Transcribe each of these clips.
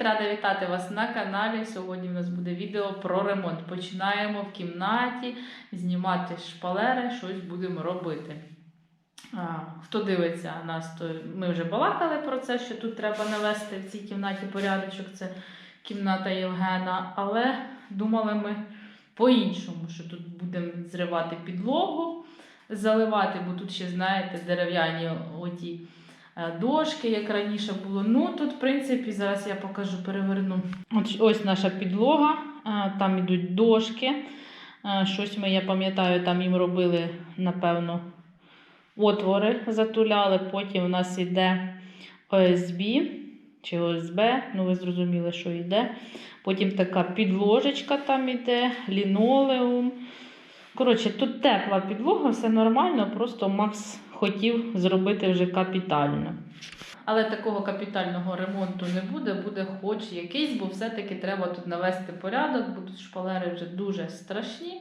Рада вітати вас на каналі. Сьогодні в нас буде відео про ремонт. Починаємо в кімнаті знімати шпалери, щось будемо робити. А, хто дивиться нас, то ми вже балакали про це, що тут треба навести в цій кімнаті порядочок. Це кімната Євгена. Але думали ми по-іншому, що тут будемо зривати підлогу, заливати, бо тут ще, знаєте, дерев'яні оті дошки, як раніше було. Ну, тут, в принципі, зараз я покажу, переверну. Ось наша підлога, е, там ідуть дошки. Е, Щось ми, я пам'ятаю, там їм робили, напевно, отвори затуляли. Потім у нас йде ОСБ чи ОСБ, ну ви зрозуміли, що йде. Потім така підложечка там іде, лінолеум. Коротше, тут тепла підлога, все нормально, просто Макс хотів зробити вже капітально. Але такого капітального ремонту не буде, буде хоч якийсь, бо все-таки треба тут навести порядок, бо тут шпалери вже дуже страшні.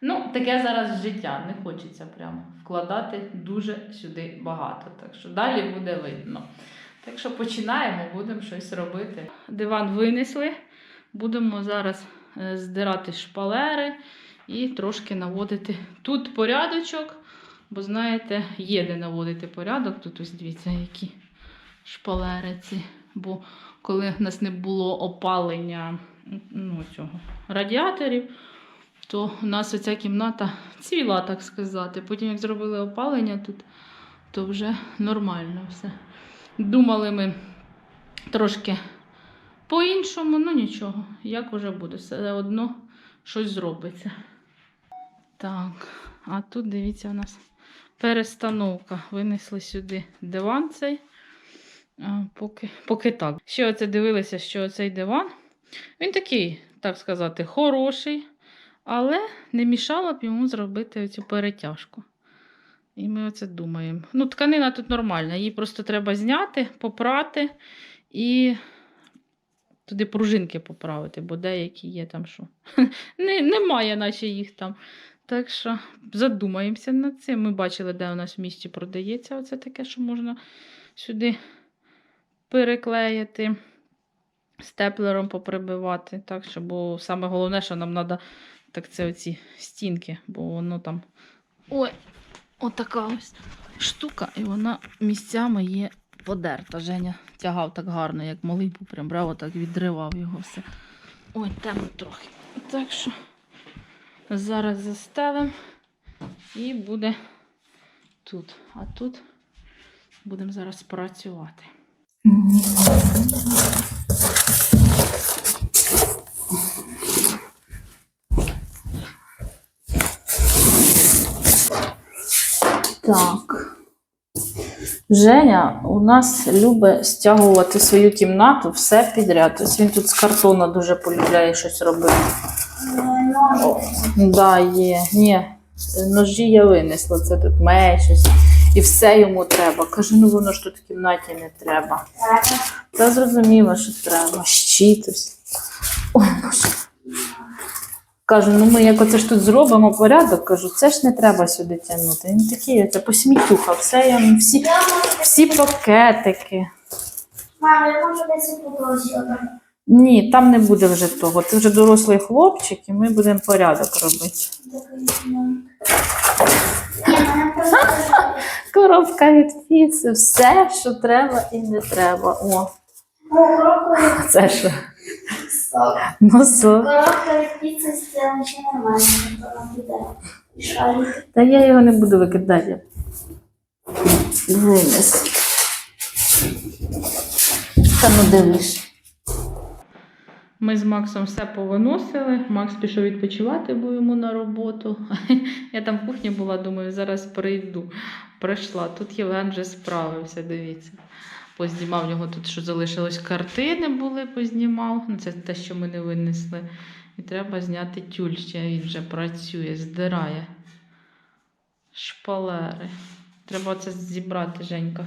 Ну, таке зараз життя, не хочеться прямо вкладати дуже сюди багато. Так що далі буде видно. Так що починаємо, будемо щось робити. Диван винесли, будемо зараз е, здирати шпалери і трошки наводити тут порядочок. Бо, знаєте, є де наводити порядок. Тут ось дивіться, які шпалери ці. Бо коли в нас не було опалення ну, цього, радіаторів, то у нас оця кімната цвіла, так сказати. Потім, як зробили опалення тут, то вже нормально все. Думали ми трошки по-іншому, ну нічого, як вже буде, все одно щось зробиться. Так, а тут дивіться, у нас перестановка. Винесли сюди диван цей. А, поки, поки так. Ще оце дивилися, що цей диван. Він такий, так сказати, хороший, але не мішало б йому зробити цю перетяжку. І ми оце думаємо. Ну, тканина тут нормальна, її просто треба зняти, попрати і туди пружинки поправити, бо деякі є там що. Немає, наче їх там. Так що задумаємося над цим. Ми бачили, де у нас в місті продається оце таке, що можна сюди переклеїти, степлером поприбивати. Так що, бо саме головне, що нам треба, так це оці стінки, бо воно там. Ой, отака ось штука, і вона місцями є подерта. Женя тягав так гарно, як малий був, прям брав, отак відривав його все. Ой, темно трохи. Так що. Зараз застелимо і буде тут. А тут будемо зараз працювати. Так. Женя у нас любить стягувати свою кімнату все підряд. Тобто він тут з картону дуже полюбляє щось робити. Да, є. Ні, ножі я винесла, це тут меч, щось. і все йому треба. Кажу, ну воно ж тут в кімнаті не треба. Та зрозуміло, що треба. Щит ось. Ой. Кажу, ну ми як оце ж тут зробимо порядок, кажу, це ж не треба сюди тягнути. Він такий, це посмітюха, все я всі, всі пакетики. Мама, я можу десь попросити. Ні, там не буде вже того. Ти вже дорослий хлопчик, і ми будемо порядок робити. Коробка від піци, все, що треба і не треба. О, це що? сок. Коробка від піци це ще нормально, піде. Та я його не буду викидати. Винес. Та ну дивиш. Ми з Максом все повиносили. Макс пішов відпочивати, бо йому на роботу. Я там в кухні була, думаю, зараз прийду. Прийшла. Тут Євген вже справився, дивіться. Познімав в нього тут, що залишилось картини були, познімав. Ну, це те, що ми не винесли. І треба зняти тюль ще. Він вже працює, здирає. Шпалери. Треба це зібрати, Женька,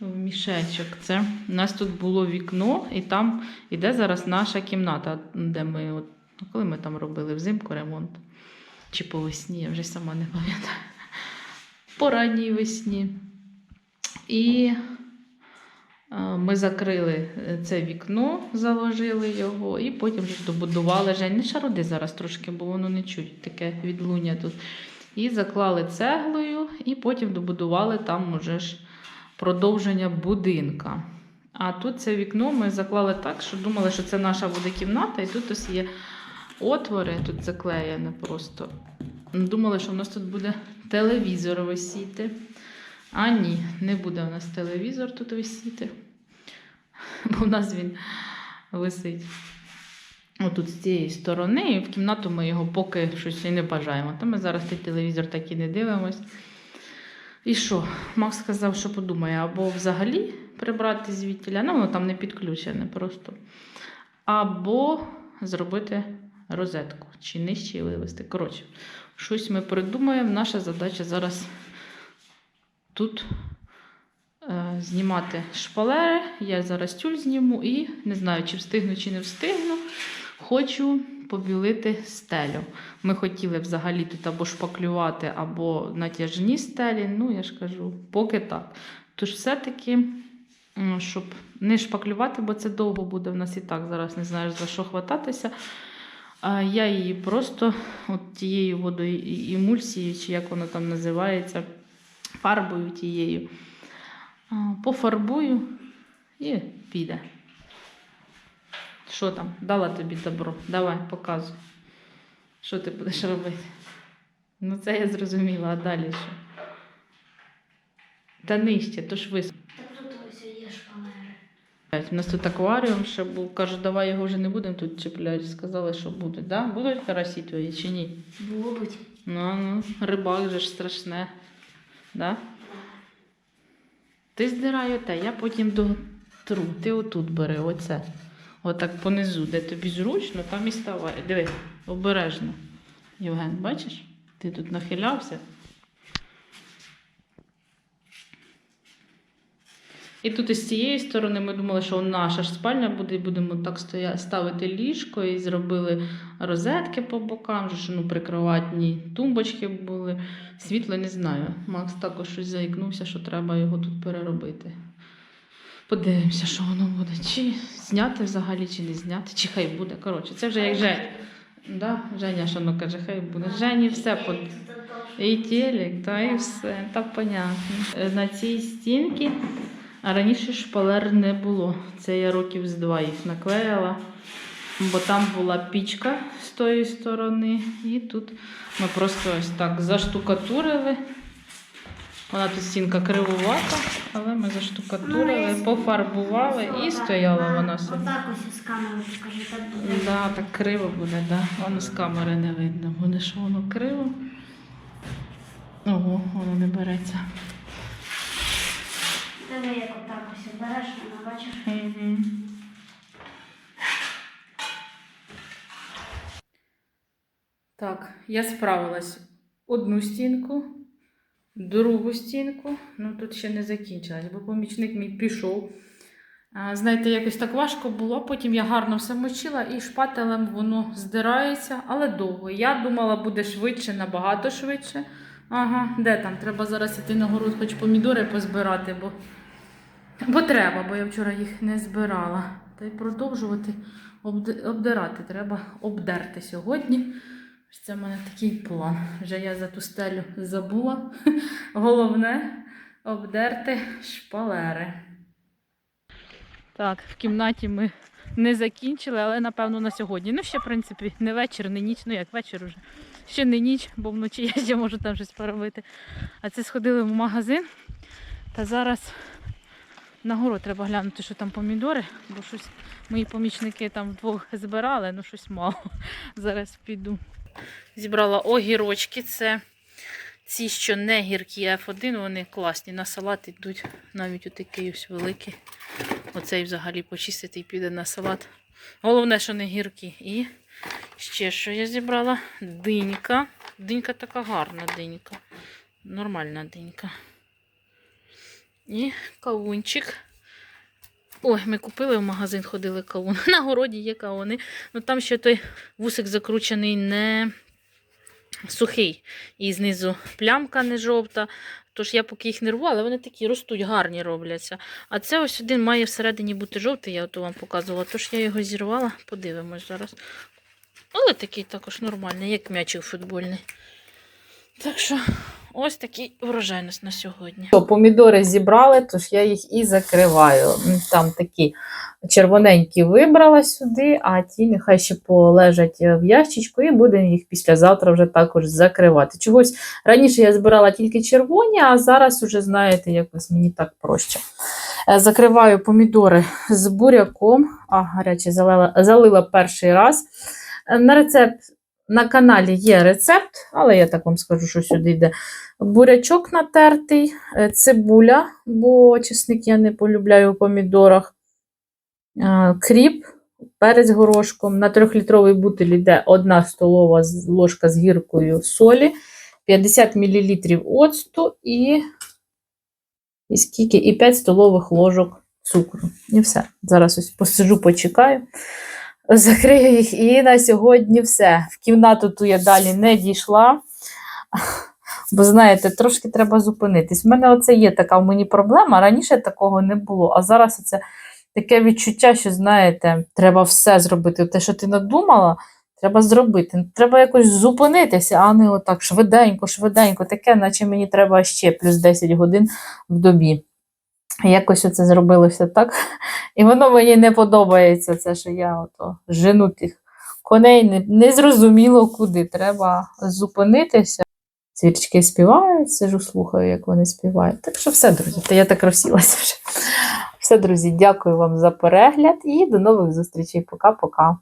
в мішечок. Це у нас тут було вікно, і там іде зараз наша кімната, де ми, от, коли ми там робили взимку ремонт. Чи по весні, я вже сама не пам'ятаю. По ранній весні. І Е, Ми закрили це вікно, заложили його, і потім вже добудували. Жень, не шароди зараз трошки, бо воно не чуть таке відлуння тут. І заклали цеглою, і потім добудували там уже ж продовження будинка. А тут це вікно ми заклали так, що думали, що це наша буде кімната, і тут ось є отвори, тут заклеєне просто. Думали, що в нас тут буде телевізор висіти. А ні, не буде у нас телевізор тут висіти. Бо в нас він висить отут з цієї сторони, і в кімнату ми його поки щось і не бажаємо. То ми зараз цей телевізор так і не дивимось. І що? Макс сказав, що подумає, або взагалі прибрати звідтіля, ну воно там не підключене просто. Або зробити розетку чи нижче і вивести. Коротше, щось ми придумаємо. Наша задача зараз тут е, знімати шпалери. Я зараз тюль зніму і не знаю, чи встигну, чи не встигну. Хочу побілити стелю. Ми хотіли взагалі тут або шпаклювати, або натяжні стелі. Ну, я ж кажу, поки так. Тож все-таки, щоб не шпаклювати, бо це довго буде в нас і так зараз не знаєш за що хвататися. Я її просто от тією водоемульсією, чи як воно там називається, фарбою тією. Пофарбую і піде. Що там? Дала тобі добро. Давай, показуй. Що ти будеш робити? Ну, це я зрозуміла, а далі що? Та нижче, то ж вис. У нас тут акваріум ще був. Кажу, давай його вже не будемо тут чіпляти. Сказали, що будуть. Да? Будуть карасі твої чи ні? Будуть. Ну, ну, рибак же ж страшне. Да? Ти здирай оте, я потім дотру. Ти отут бери, оце. Отак понизу, де тобі зручно, там і ставай. Диви, обережно. Євген, бачиш? Ти тут нахилявся. І тут із цієї сторони ми думали, що наша ж спальня буде, і будемо так стоя... ставити ліжко і зробили розетки по бокам, що ну, прикроватні тумбочки були. Світло не знаю. Макс також щось заікнувся, що треба його тут переробити. Подивимося, що воно буде. Чи зняти взагалі, чи не зняти, чи хай буде. Коротше, це вже як Жень. Да? Женя, що ну каже, хай буде. Жені все под. І телек, та і все, так понятно. Е, На цій стінці раніше шпалер не було. Це я років з два їх наклеїла, бо там була пічка з тої сторони, і тут ми просто ось так заштукатурили. Вона тут стінка кривувата, але ми заштукатурили, пофарбували і стояла вона собі. Отак ось з камери покажи, так буде. Да, так криво буде, да. Воно з камери не видно. Буде, що воно криво. Ого, воно не береться. Диви, як отак ось береш, вона бачиш. Угу. Так, я справилась одну стінку, другу стінку. Ну тут ще не закінчилась, бо помічник мій пішов. Знаєте, якось так важко було. Потім я гарно все мочила і шпателем воно здирається, але довго. Я думала, буде швидше, набагато швидше. Ага, де там? Треба зараз іти на город, хоч помідори позбирати, бо Бо треба, бо я вчора їх не збирала. Та й продовжувати обд- обдирати. Треба обдерти сьогодні. Це в мене такий план. Вже я за ту стелю забула. Головне обдерти шпалери. Так, в кімнаті ми не закінчили, але напевно на сьогодні. Ну, ще, в принципі, не вечір, не ніч, ну як вечір уже. Ще не ніч, бо вночі я ще можу там щось поробити. А це сходили в магазин. Та зараз на город треба глянути, що там помідори, бо щось мої помічники там вдвох збирали, ну щось мало. Зараз піду. Зібрала огірочки. Це ці, що не гіркі F1, вони класні. На салат йдуть навіть отакий ось великий. Оцей взагалі почистити і піде на салат. Головне, що не гіркі. І ще що я зібрала? Динька. Динька така гарна динька. Нормальна динька. І кавунчик. Ой, ми купили в магазин, ходили кавун. На городі є кавуни. Ну там ще той вусик закручений не сухий. І знизу плямка не жовта. Тож я поки їх не рву, але вони такі ростуть, гарні робляться. А це ось один має всередині бути жовтий, я ото вам показувала. Тож я його зірвала, подивимось зараз. Але такий також нормальний, як м'ячик футбольний. Так що ось такий врожай нас на сьогодні. Помідори зібрали, тож я їх і закриваю. Там такі червоненькі вибрала сюди, а ті нехай ще полежать е, в ящичку, і будемо їх післязавтра вже також закривати. Чогось раніше я збирала тільки червоні, а зараз уже, знаєте, якось мені так проще. Е, Закриваю помідори з буряком. А, гаряче залила, залила перший раз. Е, На рецепт на каналі є рецепт, але я так вам скажу, що сюди йде бурячок натертий, е, цибуля, бо чесник я не полюбляю у помідорах, е, кріп, перець горошком. На 3-літровий бутиль йде 1 столова ложка з гіркою солі, 50 мл оцту і, і скільки? І 5 столових ложок цукру. І все. Зараз ось посиджу, почекаю. Закрию їх і на сьогодні все. В кімнату ту я далі не дійшла. Бо знаєте, трошки треба зупинитись. У мене оце є така в мені проблема. Раніше такого не було. А зараз це таке відчуття, що знаєте, треба все зробити. Те, що ти надумала, треба зробити. Треба якось зупинитися, а не отак швиденько, швиденько. Таке, наче мені треба ще плюс 10 годин в добі. Якось оце зробилося так. І воно мені не подобається, це що я ото жену тих коней не, не зрозуміло куди. Треба зупинитися. Свічки співають, сижу, слухаю, як вони співають. Так що все, друзі, та я так розсілася вже. Все, друзі, дякую вам за перегляд і до нових зустрічей. Пока-пока.